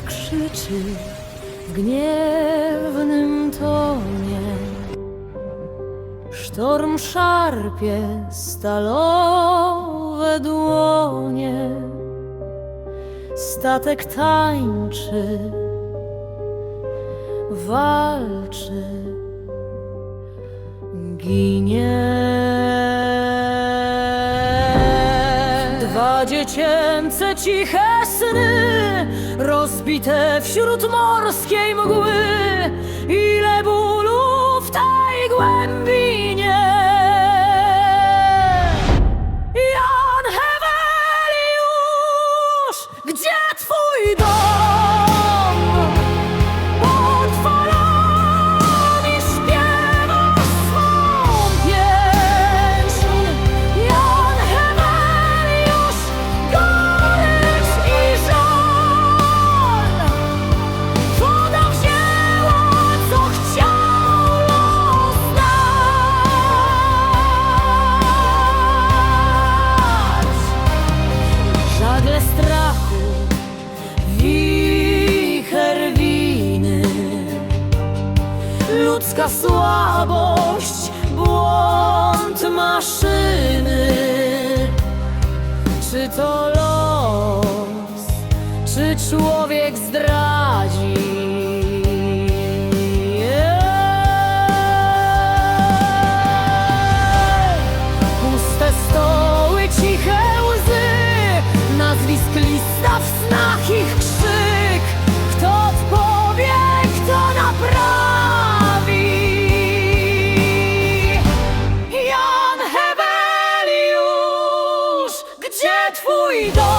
krzyczy w gniewnym tonie. Sztorm szarpie stalowe dłonie. Statek tańczy, walczy, ginie. Dwa dziecięce ciche sny, rozbite wśród morskiej mgły. Ile bólu strachu, wicher winy, ludzka słabość, błąd maszyny. Czy to los, czy człowiek zdradzi? twój dom.